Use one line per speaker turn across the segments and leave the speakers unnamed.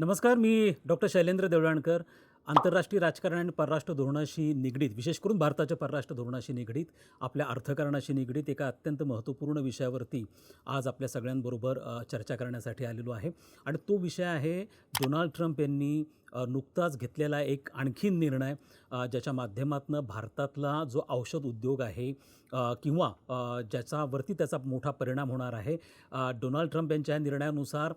नमस्कार मी डॉक्टर शैलेंद्र देवळाणकर. आंतरराष्ट्रीय राजकारण आणि परराष्ट्र धोरणाशी निगडीत विशेष करून भारताच्या परराष्ट्र धोरणाशी निगडीत आपल्या अर्थकारणाशी निगडीत एका अत्यंत महत्त्वपूर्ण विषयावरती आज आपल्या सगळ्यांबरोबर चर्चा करण्यासाठी आलेलो आहे. आणि तो विषय आहे डोनाल्ड ट्रम्प यांनी नुकताच घेतलेला एक आणखीन निर्णय ज्याच्या माध्यमातून भारतातला जो औषध उद्योग आहे किंवा ज्याच्यावरती त्याचा मोठा परिणाम होणार आहे डोनाल्ड ट्रम्प यांच्या या निर्णयानुसार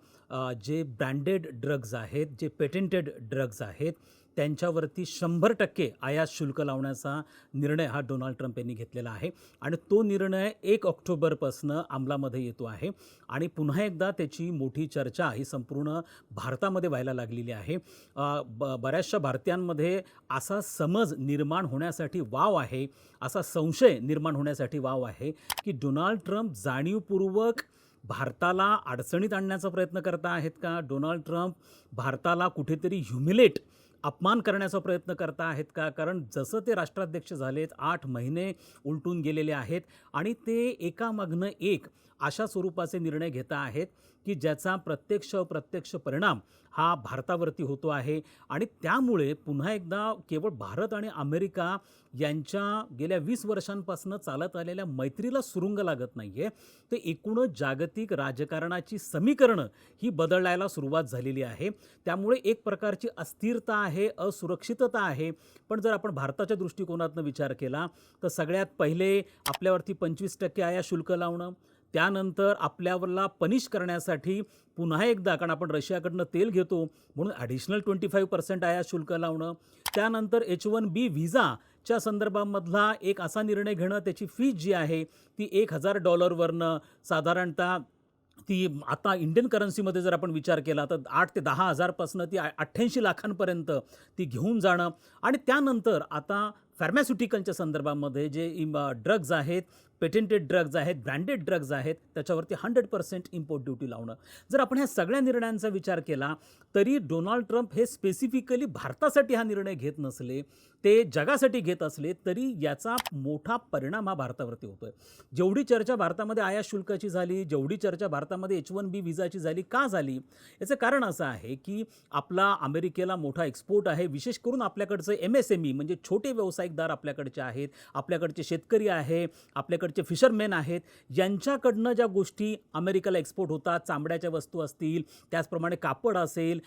जे ब्रँडेड ड्रग्ज आहेत जे पेटेंटेड ड्रग्ज आहेत त्यांच्यावरती शंभर टक्के आयात शुल्क लावण्याचा निर्णय हा डोनाल्ड ट्रम्प यांनी घेतलेला आहे. आणि तो निर्णय एक ऑक्टोबरपासनं अंमलामध्ये येतो आहे. आणि पुन्हा एकदा त्याची मोठी चर्चा ही संपूर्ण भारतामध्ये व्हायला लागलेली आहे. ब बऱ्याचशा भारतीयांमध्ये असा समज निर्माण होण्यासाठी वाव आहे असा संशय निर्माण होण्यासाठी वाव आहे की डोनाल्ड ट्रम्प जाणीवपूर्वक भारताला अडचणीत आणण्याचा प्रयत्न करता आहेत का? डोनाल्ड ट्रम्प भारताला कुठेतरी ह्युमिलेट अपमान करण्याचा प्रयत्न करता आहेत का? कारण जसं ते राष्ट्राध्यक्ष झालेत आठ महिने उलटून गेलेले आहेत आणि ते एकामागनं एक अशा स्वरूपाचे निर्णय घेता आहेत की ज्याचा प्रत्यक्ष अप्रत्यक्ष परिणाम हा भारतावरती होतो आहे. आणि त्यामुळे पुन्हा एकदा केवळ भारत आणि अमेरिका यांच्या गेल्या वीस वर्षांपासून चालत आलेल्या मैत्रीला सुरुंग लागत नाही आहे ते एकूणच जागतिक राजकारणाची समीकरणं ही बदलायला सुरुवात झालेली आहे. त्यामुळे एक प्रकारची अस्थिरता आहे. असुरक्षितता आहे. पण जर आपण भारताच्या दृष्टिकोनातनं विचार केला तर सगळ्यात पहिले आपल्यावरती पंचवीस टक्के आया शुल्क लावणं त्यानंतर आपल्यावरला पनिश करण्यासाठी पुन्हा एकदा कारण आपण रशियाकडनं तेल घेतो म्हणून ॲडिशनल ट्वेंटी फाईव्ह पर्सेंट आया शुल्क लावणं त्यानंतर एच वन बी व्हिजाच्या संदर्भामधला एक असा निर्णय घेणं त्याची फीज जी आहे ती एक हजार डॉलरवरनं साधारणतः ती आता इंडियन करन्सीमध्ये जर आपण विचार केला तर आठ ते दहा हजारपासनं ती अठ्ठ्याऐंशी लाखांपर्यंत ती घेऊन जाणं. आणि त्यानंतर आता फार्मॅस्युटिकलच्या संदर्भामध्ये जे ड्रग्ज आहेत पेटेंटेड ड्रग्ज आहेत ब्रँडेड ड्रग्ज आहेत त्याच्यावरती हंड्रेड पर्सेंट इम्पोर्ट ड्युटी लावणं. जर आपण ह्या सगळ्या निर्णयांचा विचार केला तरी डोनाल्ड ट्रम्प हे स्पेसिफिकली भारतासाठी हा निर्णय घेत नसले ते जगासाठी घेत असले तरी याचा मोठा परिणाम हा भारतावरती होतो आहे जेवढी चर्चा भारतामध्ये आयात शुल्काची झाली जेवढी चर्चा भारतामध्ये एच वन बी विजाची झाली का झाली याचं कारण असं आहे की आपला अमेरिकेला मोठा एक्सपोर्ट आहे विशेष करून आपल्याकडचं एम एस एम ई म्हणजे छोटे व्यावसायिकदार आपल्याकडचे आहेत आपल्याकडचे शेतकरी आहे आपल्याकडचे फिशरमॅन आहेत यांच्याकडनं ज्या गोष्टी अमेरिकेला एक्सपोर्ट होतात चांबड्याच्या वस्तू असतील त्याचप्रमाणे कापड असेल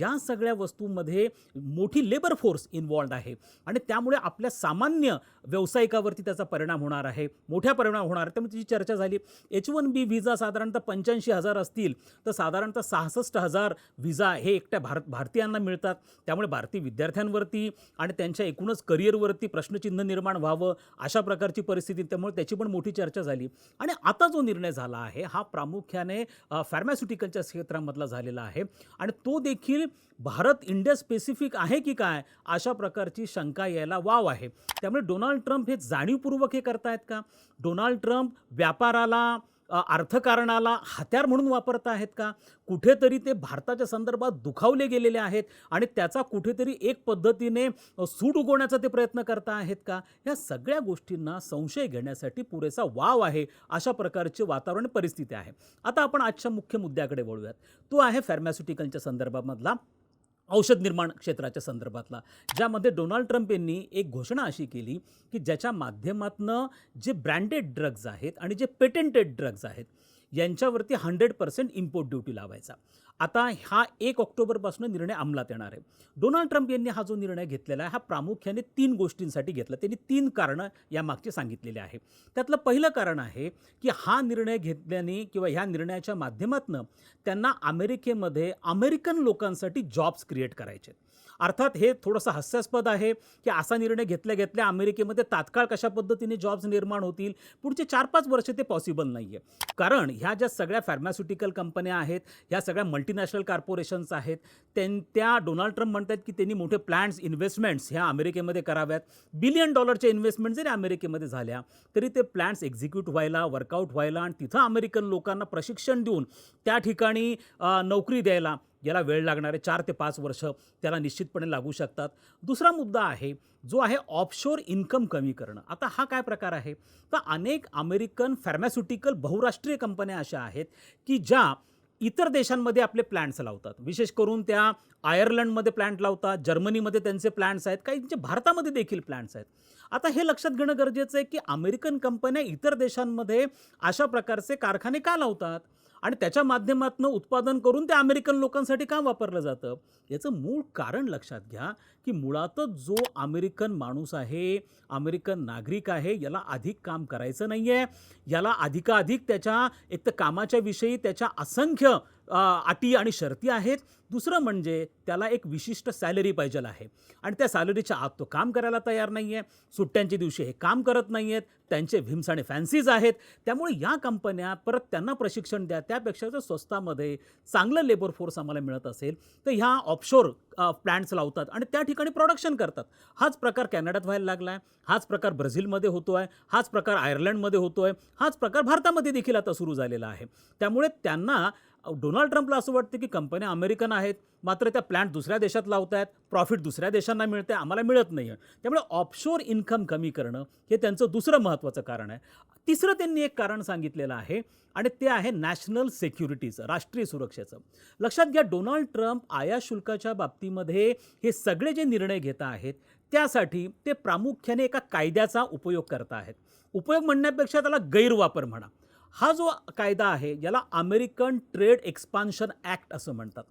या सगळ्या वस्तूंमध्ये मोठी लेबर फोर्स इन्वॉल्ड आहे. आणि त्यामुळे आपल्या सामान्य व्यावसायिकावरती त्याचा परिणाम होणार आहे. मोठ्या परिणाम होणार आहे त्यामुळे तिची चर्चा झाली. एच वन बी व्हिजा साधारणतः पंच्याऐंशी हजार असतील तर साधारणतः सहासष्ट हजार व्हिजा हे एकट्या भारत भारतीयांना मिळतात. त्यामुळे भारतीय विद्यार्थ्यांवरती आणि त्यांच्या एकूणच करिअरवरती प्रश्नचिन्ह निर्माण व्हावं अशा प्रकारची परिस्थिती. त्यामुळे त्याची पण मोठी चर्चा झाली. आणि आता जो निर्णय झाला आहे हा प्रामुख्याने फार्मास्युटिकलच्या क्षेत्रामधला झालेला आहे. आणि तो देखील भारत इंडिया स्पेसिफिक आहे की काय अशा प्रकारची शंका यायला वाव आहे. त्यामुळे डोनाल्ड ट्रम्प हे जाणीवपूर्वक हे करतायत का? डोनाल्ड ट्रम्प व्यापाराला अर्थकारणाला हत्यार म्हणून वापरत आहेत का? कुठेतरी ते भारताच्या संदर्भात दुखावले गेलेले आहेत आणि त्याचा कुठेतरी एक पद्धतीने सूट उगवण्याचा ते प्रयत्न करता आहेत का? या सगळ्या गोष्टींना संशय घेण्यासाठी पुरेसा वाव आहे अशा प्रकारची वातावरण परिस्थिती आहे. आता आपण आजच्या मुख्य मुद्द्याकडे वळूयात. तो आहे फार्मॅस्युटिकलच्या संदर्भामधला. औषध निर्माण क्षेत्राच्या संदर्भातला ज्यामध्ये डोनाल्ड ट्रम्प यांनी एक घोषणा अशी केली की ज्याच्या माध्यमातनं जे ब्रँडेड ड्रग्ज आहेत आणि जे पेटेंटेड ड्रग्ज आहेत यांच्यावरती हंड्रेड पर्सेंट इम्पोर्ट ड्युटी लावायचा. आता हा एक ऑक्टोबरपासून निर्णय अंमलात येणार आहे. डोनाल्ड ट्रम्प यांनी हा जो निर्णय घेतलेला आहे हा प्रामुख्याने तीन गोष्टींसाठी घेतला. त्यांनी तीन कारणं यामागचे सांगितलेले आहे. त्यातलं पहिलं कारण आहे की हा निर्णय घेतल्याने किंवा ह्या निर्णयाच्या माध्यमातनं त्यांना अमेरिकेमध्ये अमेरिकन लोकांसाठी जॉब्स क्रिएट करायचे आहेत. अर्थात हे थोडंसं हास्यास्पद आहे की असा निर्णय घेतल्या घेतल्या अमेरिकेमध्ये तात्काळ कशा पद्धतीने जॉब्स निर्माण होतील? पुढचे चार पाच वर्ष ते पॉसिबल नाही आहे कारण ह्या ज्या सगळ्या फार्मास्युटिकल कंपन्या आहेत ह्या सगळ्या मल्टीनॅशनल कॉर्पोरेशन्स आहेत त्यां त्या डोनाल्ड ट्रम्प म्हणतात की त्यांनी मोठे प्लॅन्स इन्व्हेस्टमेंट्स ह्या अमेरिकेमध्ये कराव्यात. बिलियन डॉलरच्या इन्व्हेस्टमेंट जरी अमेरिकेमध्ये झाल्या तरी ते प्लॅन्स एक्झिक्यूट व्हायला वर्कआउट व्हायला आणि तिथं अमेरिकन लोकांना प्रशिक्षण देऊन त्या ठिकाणी नोकरी द्यायला. याला वेळ लागणारे चार ते पाच वर्ष त्याला निश्चितपणे लागू शकतात. दुसरा मुद्दा आहे जो आहे ऑफशोर इन्कम कमी करणं. आता हा काय प्रकार आहे? तर अनेक अमेरिकन फार्मास्युटिकल बहुराष्ट्रीय कंपन्या अशा आहेत की ज्या इतर देशांमध्ये आपले प्लॅन्ट्स लावतात. विशेष करून त्या आयर्लंडमध्ये प्लॅन्ट लावतात जर्मनीमध्ये त्यांचे प्लॅन्ट्स आहेत काही त्यांचे भारतामध्ये देखील प्लॅन्ट्स आहेत. आता हे लक्षात घेणं गरजेचं आहे की अमेरिकन कंपन्या इतर देशांमध्ये अशा प्रकारचे कारखाने का लावतात? आणि त्याच्या माध्यमातून उत्पादन करून ते अमेरिकन लोकांसाठी का वापरलं जातं? याचं मूळ कारण लक्षात घ्या की मुळातच जो अमेरिकन माणूस आहे अमेरिकन नागरिक आहे याला अधिक काम करायचं नाही आहे याला अधिकाधिक त्याच्या एक तर कामाच्या विषयी त्याच्या असंख्य अटी आणि शर्ती आहेत. दुसरं म्हणजे त्याला एक विशिष्ट सॅलरी पाहिजे आहे. आणि त्या सॅलरीच्या आत तो काम करायला तयार नाही आहे सुट्ट्यांच्या दिवशी हे काम करत नाही आहेत त्यांचे व्हिम्स आणि फॅन्सीज आहेत. त्यामुळे या कंपन्या परत त्यांना प्रशिक्षण द्या. त्यापेक्षा जर स्वस्तामध्ये चांगलं लेबर फोर्स आम्हाला मिळत असेल तर ह्या ऑफशोर प्लॅन्ट्स लावतात आणि त्या ठिकाणी प्रोडक्शन करतात. हाच प्रकार कॅनडात व्हायला लागला आहे हाच प्रकार ब्राझीलमध्ये होतो आहे हाच प्रकार आयर्लंडमध्ये होतो आहे हाच प्रकार भारतामध्ये देखील आता सुरू झालेला आहे. त्यामुळे त्यांना डोनाल्ड ट्रम्पला असं वाटतं की कंपन्या अमेरिकन आहेत मात्र त्या प्लॅन्ट दुसऱ्या देशात लावत आहेत प्रॉफिट दुसऱ्या देशांना मिळते आम्हाला मिळत नाही आहे त्यामुळे ऑफशोर इन्कम कमी करणं हे त्यांचं दुसरं महत्त्वाचं कारण आहे. तिसरं त्यांनी एक कारण सांगितलेलं आहे आणि ते आहे नॅशनल सेक्युरिटीचं राष्ट्रीय सुरक्षेचं. लक्षात घ्या डोनाल्ड ट्रम्प आयात शुल्काच्या बाबतीमध्ये हे सगळे जे निर्णय घेत आहेत त्यासाठी ते प्रामुख्याने एका कायद्याचा उपयोग करत आहेत. उपयोग म्हणण्यापेक्षा त्याला गैरवापर म्हणा. हा जो कायदा आहे याला अमेरिकन ट्रेड एक्सपान्शन ॲक्ट असं म्हणतात.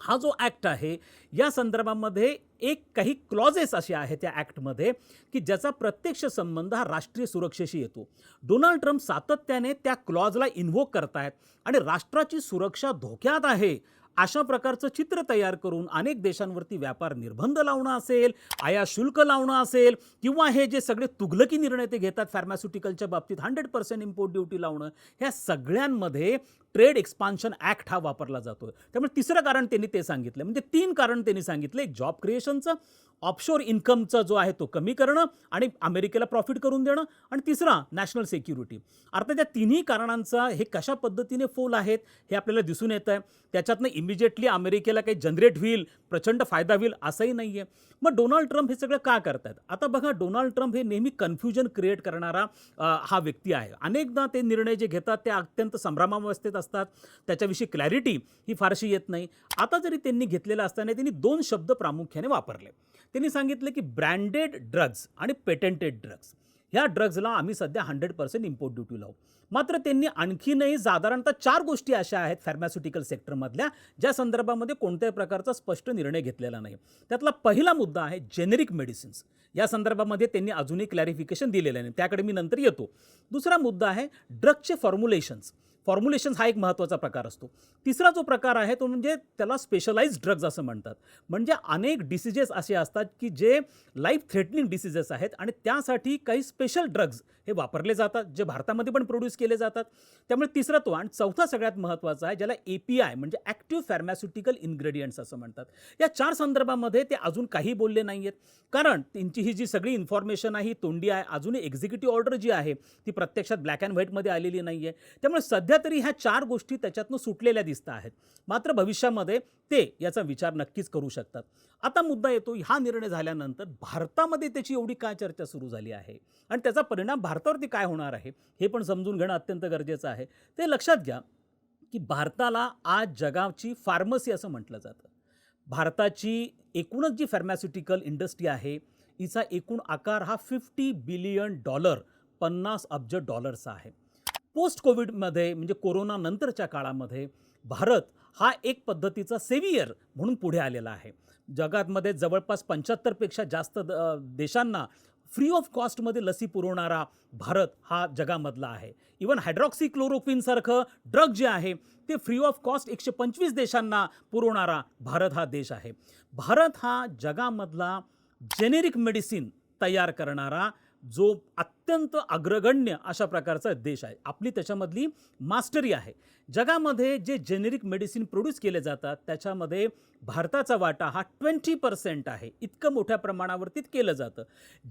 हा जो ॲक्ट आहे या संदर्भामध्ये एक काही क्लॉजेस असे आहेत त्या ॲक्टमध्ये की ज्याचा प्रत्यक्ष संबंध हा राष्ट्रीय सुरक्षेशी येतो. डोनाल्ड ट्रम्प सातत्याने त्या क्लॉजला इन्व्होक करतायत आणि राष्ट्राची सुरक्षा धोक्यात आहे अशा प्रकारचं चित्र तयार करून अनेक देशांवरती व्यापार निर्बंध लावणं असेल आया शुल्क लावणं असेल किंवा हे जे सगळे तुगलकी निर्णय ते घेतात फार्मास्युटिकलच्या बाबतीत हंड्रेड पर्सेंट इम्पोर्ट ड्युटी लावणं ह्या सगळ्यांमध्ये ट्रेड एक्सपान्शन ॲक्ट हा वापरला जातो त्यामुळे तिसरं कारण त्यांनी ते सांगितलं. म्हणजे तीन कारण त्यांनी सांगितलं. एक जॉब क्रिएशनचं ऑफशोर इन्कमचा जो आहे तो कमी करणं आणि अमेरिकेला प्रॉफिट करून देणं. आणि तिसरा नॅशनल सिक्युरिटी. अर्थात त्या तिन्ही कारणांचा हे कशा पद्धतीने फोल आहेत हे आपल्याला दिसून येतं आहे. त्याच्यातनं इमिजिएटली अमेरिकेला काही जनरेट होईल प्रचंड फायदा होईल असंही नाही आहे मग डोनाल्ड ट्रम्प हे सगळं का करतात आता बघा डोनाल्ड ट्रम्प हे नेहमी कन्फ्युजन क्रिएट करणारा हा व्यक्ती आहे. अनेकदा ते निर्णय जे घेतात ते अत्यंत संभ्रमावस्थेत असतात त्याच्याविषयी क्लॅरिटी ही फारशी येत नाही. आता जरी त्यांनी घेतलेलं असताना त्यांनी दोन शब्द प्रामुख्याने वापरले. त्यांनी सांगितलं की ब्रँडेड ड्रग्ज आणि पेटेंटेड ड्रग्ज ह्या ड्रग्जला आम्ही सध्या हंड्रेड पर्सेंट इम्पोर्ट ड्युटी लावू मात्र त्यांनी आणखीनही साधारणतः चार गोष्टी अशा आहेत फार्मास्युटिकल सेक्टरमधल्या ज्या संदर्भामध्ये कोणत्याही प्रकारचा स्पष्ट निर्णय घेतलेला नाही. त्यातला पहिला मुद्दा आहे जेनेरिक मेडिसिन्स या संदर्भामध्ये त्यांनी अजूनही क्लॅरिफिकेशन दिलेलं नाही. त्याकडे मी नंतर येतो. दुसरा मुद्दा आहे ड्रगचे फॉर्म्युलेशन्स फॉर्म्युलेशन हा एक महत्त्वाचा प्रकार असतो. तिसरा जो प्रकार आहे तो म्हणजे त्याला स्पेशलाइज ड्रग्ज असं म्हणतात. म्हणजे अनेक डिसिजेस असे असतात की जे लाईफ थ्रेटनिंग डिसिजेस आहेत आणि त्यासाठी काही स्पेशल ड्रग्ज हे वापरले जातात जे भारतामध्ये पण प्रोड्यूस केले जातात. त्यामुळे तिसरा तो आणि चौथा सगळ्यात महत्त्वाचा आहे ज्याला ए पी आय म्हणजे ॲक्टिव्ह फार्मास्युटिकल इन्ग्रेडियंट्स असं म्हणतात. या चार संदर्भामध्ये ते अजून काही बोलले नाही आहेत कारण त्यांची ही जी सगळी इन्फॉर्मेशन आहे ही तोंडी आहे अजूनही एक्झिक्युटिव्ह ऑर्डर जी आहे ती प्रत्यक्षात ब्लॅक अँड व्हाईटमध्ये आलेली नाही आहे त्यामुळे सध्या तरी ह्या चार गोष्टी त्याच्यातनं सुटलेल्या दिसत आहेत. मात्र भविष्यामध्ये ते याचा विचार नक्कीच करू शकतात. आता मुद्दा येतो हा निर्णय झाल्यानंतर भारतामध्ये त्याची एवढी काय चर्चा सुरू झाली आहे? आणि त्याचा परिणाम भारतावरती काय होणार आहे? हे पण समजून घेणं अत्यंत गरजेचं आहे. ते लक्षात घ्या की भारताला आज जगाची फार्मसी असं म्हटलं जातं. भारताची एकूणच जी फार्मास्युटिकल इंडस्ट्री आहे हिचा एकूण आकार हा फिफ्टी बिलियन डॉलर पन्नास अब्ज डॉलरचा आहे. पोस्ट कोविडमध्ये म्हणजे कोरोना नंतरच्या काळामध्ये भारत हा एक पद्धतीचा सेवियर म्हणून पुढे आलेला आहे. जगातमध्ये जवळपास पंच्याहत्तरपेक्षा जास्त द- देशांना फ्री ऑफ कॉस्टमध्ये लसी पुरवणारा भारत हा जगामधला आहे. इवन हायड्रॉक्सिक्लोरोक्विनसारखं ड्रग जे आहे ते फ्री ऑफ कॉस्ट एकशे पंचवीस देशांना पुरवणारा भारत हा देश आहे. भारत हा जगामधला जेनेरिक मेडिसिन तयार करणारा जो अत्यंत अग्रगण्य अशा प्रकारचा देश आहे. आपली त्याच्यामधली मास्टरी आहे. जगामध्ये जे जेनेरिक मेडिसिन प्रोड्यूस केले जातात त्याच्यामध्ये भारताचा वाटा हा ट्वेंटी पर्सेंट आहे. इतकं मोठ्या प्रमाणावरती केलं जातं.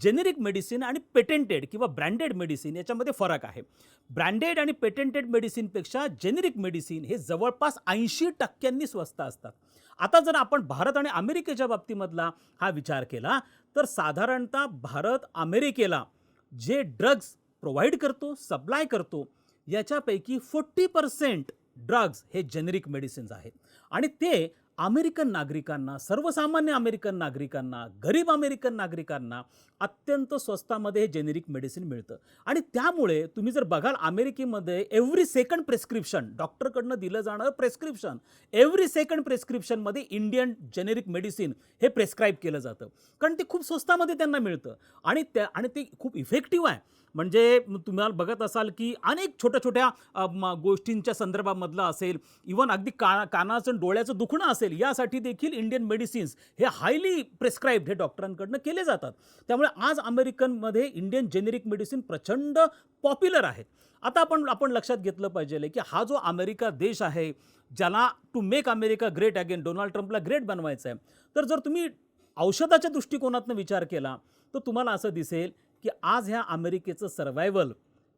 जेनेरिक मेडिसिन आणि पेटेंटेड किंवा ब्रँडेड मेडिसिन याच्यामध्ये फरक आहे. ब्रँडेड आणि पेटेंटेड मेडिसिनपेक्षा जेनेरिक मेडिसिन हे जवळपास ऐंशी टक्क्यांनी स्वस्त असतात. आता जर आपण भारत आणि अमेरिकेच्या बाबतीमधला हा विचार केला तर साधारणतः भारत अमेरिकेला जे ड्रग्ज प्रोव्हाइड करतो सप्लाय करतो याच्यापैकी फोर्टी पर्सेंट ड्रग्ज हे जेनेरिक मेडिसिन्स आहेत. आणि ते अमेरिकन नागरिकांना सर्वसामान्य अमेरिकन नागरिकांना गरीब अमेरिकन नागरिकांना अत्यंत स्वस्तामध्ये हे जेनेरिक मेडिसिन मिळतं. आणि त्यामुळे तुम्ही जर बघाल अमेरिकेमध्ये एव्हरी सेकंड प्रेस्क्रिप्शन डॉक्टरकडनं दिलं जाणारं प्रेस्क्रिप्शन एव्हरी सेकंड प्रेस्क्रिप्शनमध्ये इंडियन जेनेरिक मेडिसिन हे प्रेस्क्राईब केलं जातं. कारण ते खूप स्वस्तामध्ये त्यांना मिळतं. आणि त्या आणि ते खूप इफेक्टिव्ह आहे. म्हणजे तुम्हाला बघत असाल की अनेक छोट्या छोट्या गोष्टींच्या संदर्भामधलं असेल. इवन अगदी का कानाचं डोळ्याचं दुखणं असेल यासाठी देखील इंडियन मेडिसिन्स हे हायली प्रेस्क्राईब्ड हे डॉक्टरांकडनं केले जातात. त्यामुळे आज अमेरिकनमध्ये इंडियन जेनेरिक मेडिसिन प्रचंड पॉप्युलर आहेत आता आपण आपण लक्षात घेतलं पाहिजे की हा जो अमेरिका देश आहे ज्याला to make America great again Donald ट्रम्पला great बनवायचं आहे तर जर तुम्ही औषधाच्या दृष्टिकोनातनं विचार केला तर तुम्हाला असं दिसेल की आज ह्या अमेरिकेचं सर्व्हायवल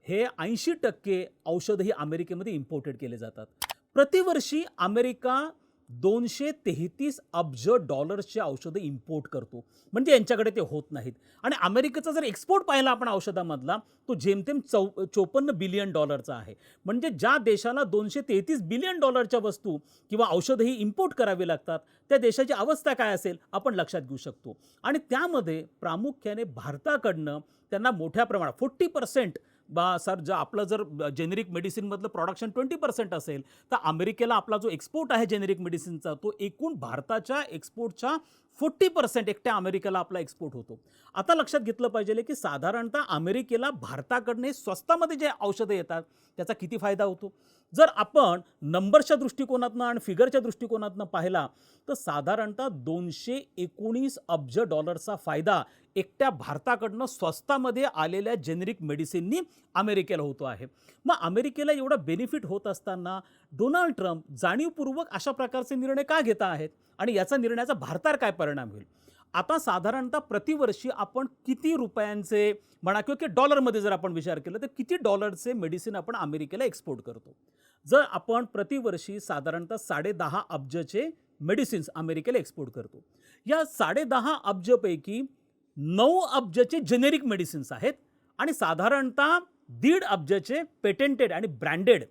हे ऐंशी टक्के औषधं ही अमेरिकेमध्ये इम्पोर्टेड केले जातात. प्रतिवर्षी अमेरिका दोनशे तेहतीस अब्ज डॉलर्सचे औषधं इम्पोर्ट करतो. म्हणजे यांच्याकडे ते होत नाहीत. आणि अमेरिकेचा जर एक्सपोर्ट पाहिला आपण औषधामधला तो जेमतेम चौ चोपन्न बिलियन डॉलरचा आहे. म्हणजे ज्या देशाला दोनशे तेहतीस बिलियन डॉलरच्या वस्तू किंवा औषधं ही इम्पोर्ट करावी लागतात त्या देशाची अवस्था काय असेल आपण लक्षात घेऊ शकतो. आणि त्यामध्ये प्रामुख्याने भारताकडनं त्यांना मोठ्या प्रमाणात फोर्टी पर्सेंट बा सर जर आपलं जर जेनेरिक मेडिसिनमधलं प्रोडक्शन ट्वेंटी पर्सेंट असेल तर अमेरिकेला आपला जो एक्सपोर्ट आहे जेनेरिक मेडिसिनचा तो एकूण भारताच्या एक्सपोर्टच्या फोर्टी पर्सेंट एकट्या अमेरिकेला आपला एक्सपोर्ट होतो. आता लक्षात घेतलं पाहिजे की साधारणतः अमेरिकेला भारताकडने स्वस्तामध्ये जे औषधं येतात त्याचा किती फायदा होतो? जर आपण नंबरच्या दृष्टिकोनातनं आणि फिगरच्या दृष्टिकोनातनं पाहिला तर साधारणतः दोनशे एकोणीस अब्ज डॉलरचा फायदा एकट्या भारताकडनं स्वस्तामध्ये आलेल्या जेनेरिक मेडिसिननी अमेरिकेला होतो आहे. मग अमेरिकेला एवढा बेनिफिट होत असताना डोनाल्ड ट्रम्प जाणीवपूर्वक अशा प्रकारचे निर्णय का घेत आहेत? आणि याचा निर्णयाचा भारतावर काय परिणाम होईल? आता साधारणतः प्रतिवर्षी आपण किती रुपयांचे म्हणा किंवा की डॉलरमध्ये जर आपण विचार केला तर किती डॉलरचे मेडिसिन आपण अमेरिकेला एक्सपोर्ट करतो? जर आपण प्रतिवर्षी साधारणतः साडेदहा अब्जचे मेडिसिन्स अमेरिकेला एक्सपोर्ट करतो. या साडेदहा अब्जपैकी नऊ अब्जचे जेनेरिक मेडिसिन्स आहेत आणि साधारणतः दीड अब्जचे पेटेंटेड आणि ब्रँडेड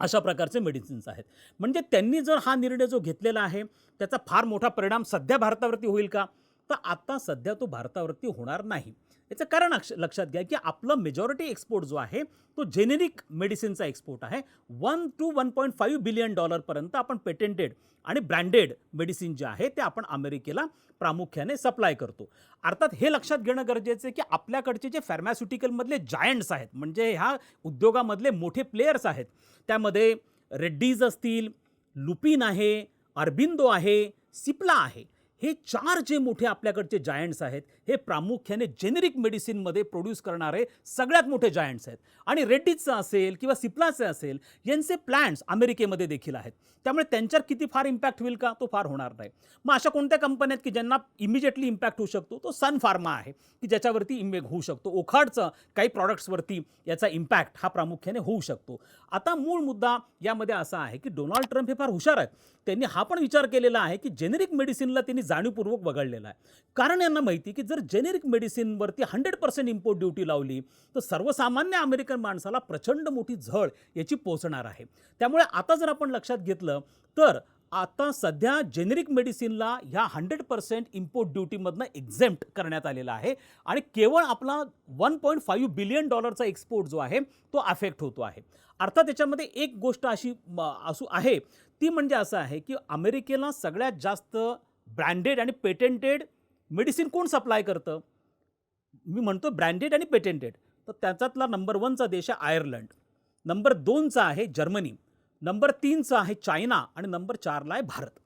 अशा प्रकारचे मेडिसिन्स आहेत. म्हणजे त्यांनी जर हा निर्णय जो घेतलेला आहे त्याचा फार मोठा परिणाम सध्या भारतावरती होईल का? तर आत्ता सध्या तो भारतावरती होणार नाही. याचं कारण अक्ष लक्षात घ्या की आपलं मेजॉरिटी एक्सपोर्ट जो आहे तो जेनेरिक मेडिसिनचा एक्सपोर्ट आहे. One two one point five billion डॉलरपर्यंत आपण पेटेंटेड आणि ब्रँडेड मेडिसिन जे आहे ते आपण अमेरिकेला प्रामुख्याने सप्लाय करतो. अर्थात हे लक्षात घेणं गरजेचं आहे की आपल्याकडचे जे फॅर्मॅस्युटिकलमधले जायंट्स आहेत म्हणजे ह्या उद्योगामधले मोठे प्लेयर्स आहेत त्यामध्ये रेड्डीज असतील लुपिन आहे अरबिंदो आहे सिप्ला आहे. हे चार जे मोठे आपल्याकडचे जायंट्स आहेत हे प्रामुख्याने जेनेरिक मेडिसिनमध्ये प्रोड्यूस करणारे सगळ्यात मोठे जायंट्स आहेत. आणि रेड्डीजचं असेल किंवा सिप्लाचे असेल यांचे प्लॅन्ट्स अमेरिकेमध्ये देखील आहेत. त्यामुळे त्यांच्यावर किती फार इम्पॅक्ट होईल का? तो फार होणार नाही. मग अशा कोणत्या कंपन्या आहेत की ज्यांना इमिजिएटली इम्पॅक्ट होऊ शकतो? तो सन फार्मा आहे की ज्याच्यावरती इम्पॅक्ट होऊ शकतो. ओखाडचं काही प्रॉडक्ट्सवरती याचा इम्पॅक्ट हा प्रामुख्याने होऊ शकतो. आता मूळ मुद्दा यामध्ये असा आहे की डोनाल्ड ट्रम्प हे फार हुशार आहेत. त्यांनी हा पण विचार केलेला आहे की जेनेरिक मेडिसिनला त्यांनी जाणीवपूर्वक वगळलेला आहे. कारण यांना माहिती की जर जेनेरिक मेडिसिनवरती हंड्रेड पर्सेंट इम्पोर्ट ड्युटी लावली तर सर्वसामान्य अमेरिकन माणसाला प्रचंड मोठी झळ याची पोचणार आहे. त्यामुळे आता जर आपण लक्षात घेतलं तर आता सध्या जेनेरिक मेडिसिनला ह्या हंड्रेड पर्सेंट इम्पोर्ट ड्युटीमधनं एक्झेम्प्ट करण्यात आलेला आहे आणि केवळ आपला वन पॉईंट फाईव्ह बिलियन डॉलरचा एक्सपोर्ट जो आहे तो अफेक्ट होतो आहे. अर्थात त्याच्यामध्ये एक गोष्ट अशी म, असू आहे ती म्हणजे असं आहे की अमेरिकेला सगळ्यात जास्त ब्रँडेड आणि पेटेंटेड मेडिसिन कोण सप्लाय करतं? मी म्हणतो ब्रँडेड आणि पेटेंटेड. तर त्याच्यातला नंबर वनचा देश आहे आयर्लंड. नंबर दोनचा आहे जर्मनी. नंबर तीनचा आहे चायना आणि नंबर चारला आहे भारत.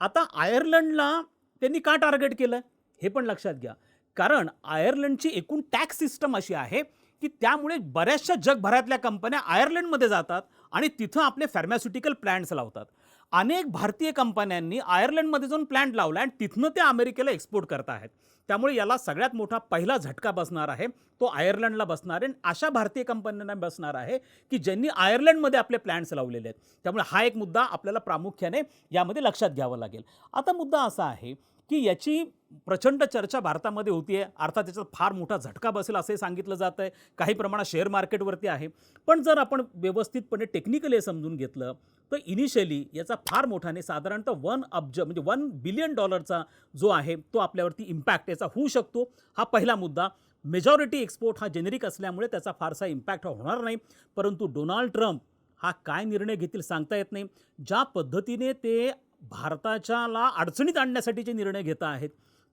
आता आयर्लंडला त्यांनी का टार्गेट केलं? हे पण लक्षात घ्या. कारण आयर्लंडची एकूण टॅक्स सिस्टम अशी आहे की त्यामुळे बऱ्याचशा जगभरातल्या कंपन्या आयर्लंडमध्ये जातात आणि तिथं आपले फार्मास्युटिकल प्लॅन्ट्स लावतात. अनेक भारतीय कंपन्यांनी आयर्लंडमध्ये जाऊन प्लॅन्ट लावला आणि तिथनं ते अमेरिकेला एक्सपोर्ट करत आहेत. त्यामुळे याला सगळ्यात मोठा पहिला झटका बसणार आहे. तो आयर्लंडला बसणार आहे आणि अशा भारतीय कंपन्यांना बसणार आहे की ज्यांनी आयर्लंडमध्ये आपले प्लॅन्स लावलेले आहेत. त्यामुळे हा एक मुद्दा आपल्याला प्रामुख्याने यामध्ये लक्षात घ्यावा लागेल. आता मुद्दा असा आहे की याची प्रचंड चर्चा भारतामध्ये होती आहे अर्थात त्याचा फार मोठा झटका बसेल असंही सांगितलं जात आहे काही प्रमाणात शेअर मार्केटवरती आहे. पण जर आपण व्यवस्थितपणे टेक्निकली समजून घेतलं तर इनिशियली याचा फार मोठाने साधारणतः वन अब्ज म्हणजे वन बिलियन डॉलरचा जो आहे तो आपल्यावरती इम्पॅक्ट याचा होऊ शकतो. हा पहिला मुद्दा. मेजॉरिटी एक्सपोर्ट हा जेनेरिक असल्यामुळे त्याचा फारसा इम्पॅक्ट होणार नाही. परंतु डोनाल्ड ट्रम्प हा काय निर्णय घेतील सांगता येत नाही. ज्या पद्धतीने ते भारताच्याला अडचणीत आणण्यासाठीचे निर्णय घेत आहेत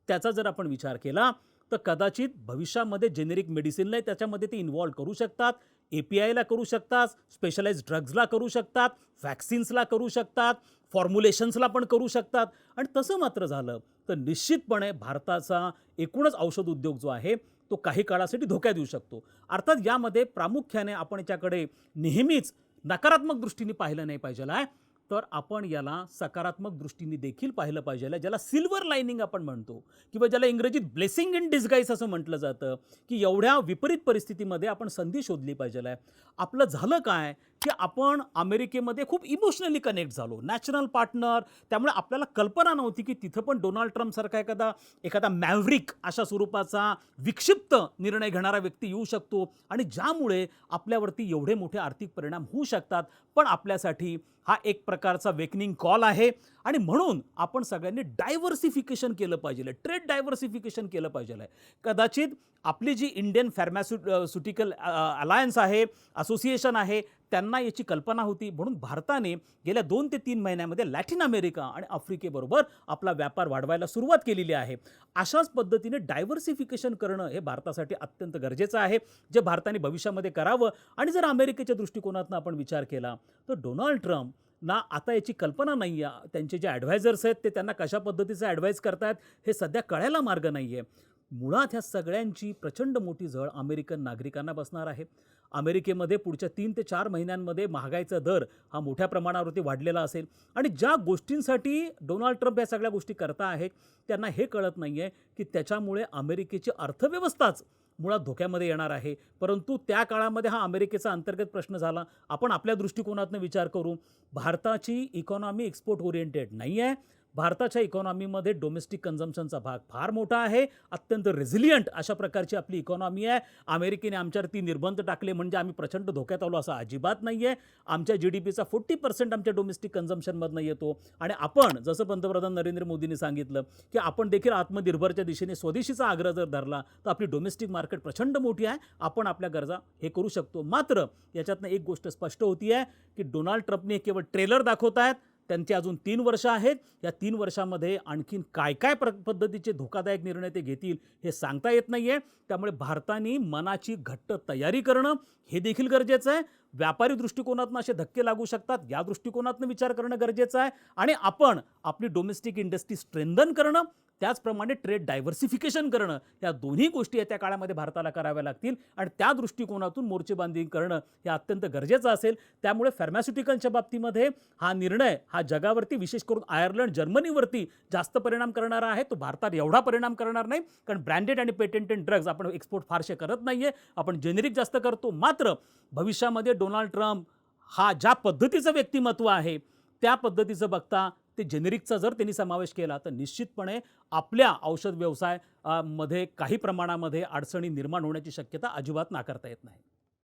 त्याचा जर आपण विचार केला तर कदाचित भविष्यामध्ये जेनेरिक मेडिसिनला त्याच्यामध्ये ते इन्व्हॉल्व करू शकतात ए पी आयला करू शकतात स्पेशलाइज ड्रग्जला करू शकतात व्हॅक्सिन्सला करू शकतात फॉर्म्युलेशन्सला पण करू शकतात. आणि तसं मात्र झालं तर निश्चितपणे भारताचा एकूणच औषध उद्योग जो आहे तो काही काळासाठी धोक्यात येऊ शकतो. अर्थात यामध्ये प्रामुख्याने आपण याच्याकडे नेहमीच नकारात्मक दृष्टीने पाहिलं नाही पाहिजे आहे तर आपण याला सकारात्मक दृष्टीने देखील पाहिलं पाहिजे. ज्याला सिल्वर लाईनिंग आपण म्हणतो किंवा ज्याला इंग्रजीत ब्लेसिंग इन डिस्गाईस असं म्हटलं जातं की एवढ्या विपरीत परिस्थितीमध्ये आपण संधी शोधली पाहिजे आहे. आपलं झालं काय? की आपण अमेरिकेमध्ये खूप इमोशनली कनेक्ट झालो. नॅचरल पार्टनर त्यामुळे आपल्याला कल्पना नव्हती की तिथं पण डोनाल्ड ट्रम्पसारखा एखादा एखादा मॅव्हरिक अशा स्वरूपाचा विक्षिप्त निर्णय घेणारा व्यक्ती येऊ शकतो. आणि ज्यामुळे आपल्यावरती एवढे मोठे आर्थिक परिणाम होऊ शकतात. पण आपल्यासाठी हा एक प्रकारचा वेकनिंग कॉल आहे. आणि म्हणून आपण सगळ्यांनी डायव्हर्सिफिकेशन केलं पाहिजे ट्रेड डायव्हर्सिफिकेशन केलं पाहिजे कदाचित आपली जी इंडियन फॅर्मॅसु अलायन्स आहे असोसिएशन आहे त्यांना याची कल्पना होती. म्हणून भारताने गेल्या दोन ते तीन महिन्यामध्ये लॅटिन अमेरिका आणि आफ्रिकेबरोबर आपला व्यापार वाढवायला सुरुवात केलेली आहे. अशाच पद्धतीने डायव्हर्सिफिकेशन करणं हे भारतासाठी अत्यंत गरजेचं आहे. जे भारताने भविष्यामध्ये करावं आणि जर अमेरिकेच्या दृष्टिकोनातून आपण विचार केला तर डोनाल्ड ट्रम्प ना आता याची कल्पना नाही आहे त्यांचे जे ॲडवायझर्स आहेत ते त्यांना कशा पद्धतीचं ॲडवाईज करतायत हे सध्या कळायला मार्ग नाही आहे मुळात ह्या सगळ्यांची प्रचंड मोठी झळ अमेरिकन नागरिकांना बसणार आहे. अमेरिकेमध्ये पुढच्या तीन ते चार महिन्यांमध्ये महागाईचा दर हा मोठ्या प्रमाणावरती वाढलेला असेल. आणि ज्या गोष्टींसाठी डोनाल्ड ट्रम्प या सगळ्या गोष्टी करता आहेत त्यांना हे कळत नाही आहे की त्याच्यामुळे अमेरिकेची अर्थव्यवस्थाच मुळात धोक्यामध्ये येणार आहे. परंतु त्या काळामध्ये हा अमेरिकेचा अंतर्गत प्रश्न झाला. आपण आपल्या दृष्टिकोनातून विचार करू. भारताची इकॉनॉमी एक्सपोर्ट ओरिएंटेड नाही आहे भारताच्या इकॉनॉमीमध्ये डोमेस्टिक कन्झम्पशनचा भाग फार मोठा आहे. अत्यंत रेझिलियंट अशा प्रकारची आपली इकॉनॉमी आहे. अमेरिकेने आमच्यावरती निर्बंध टाकले म्हणजे आम्ही प्रचंड धोक्यात आलो असं अजिबात नाही आहे आमच्या जी डी पीचा फोर्टी पर्सेंट आमच्या डोमेस्टिक कन्झम्पशनमधनं येतो. आणि आपण जसं पंतप्रधान नरेंद्र मोदींनी सांगितलं की आपण देखील आत्मनिर्भरच्या दिशेने स्वदेशीचा आग्रह जर धरला तर आपली डोमेस्टिक मार्केट प्रचंड मोठी आहे. आपण आपल्या गरजा हे करू शकतो. मात्र याच्यातनं एक गोष्ट स्पष्ट होती आहे की डोनाल्ड ट्रम्पने केवळ ट्रेलर दाखवत आहेत त्यांचे अजून तीन वर्ष आहेत. या तीन वर्षामध्ये आणखीन काय काय प्र पद्धतीचे धोकादायक निर्णय ते घेतील हे सांगता येत नाही आहे त्यामुळे भारताने मनाची घट्ट तयारी करणं हे देखील गरजेचं आहे. व्यापारी दृष्टिकोनातून असे धक्के लागू शकतात. या दृष्टिकोनातून विचार करणं गरजेचं आहे. आणि आपण आपली डोमेस्टिक इंडस्ट्री स्ट्रेंथन करणं त्याचप्रमाणे ट्रेड डायव्हर्सिफिकेशन करणं या दोन्ही गोष्टी येत्या काळामध्ये भारताला कराव्या लागतील आणि त्या दृष्टिकोनातून मोर्चेबांधी करणं हे अत्यंत गरजेचं असेल. त्यामुळे फार्मास्युटिकलच्या बाबतीमध्ये हा निर्णय हा जगावरती विशेष करून आयर्लंड जर्मनीवरती जास्त परिणाम करणारा आहे. तो भारतात एवढा परिणाम करणार नाही. कारण ब्रँडेड आणि पेटेंटेड ड्रग्ज आपण एक्सपोर्ट फारसे करत नाही आहे आपण जेनेरिक जास्त करतो. मात्र भविष्यामध्ये डोनाल्ड ट्रम्प हा ज्या पद्धतीचं व्यक्तिमत्व आहे त्या पद्धतीचं बघता ते जेनेरिकचा जर त्यांनी समावेश केला तर निश्चितपणे आपल्या औषध व्यवसायमध्ये काही प्रमाणामध्ये अडचणी निर्माण होण्याची शक्यता अजिबात नाकारता येत नाही.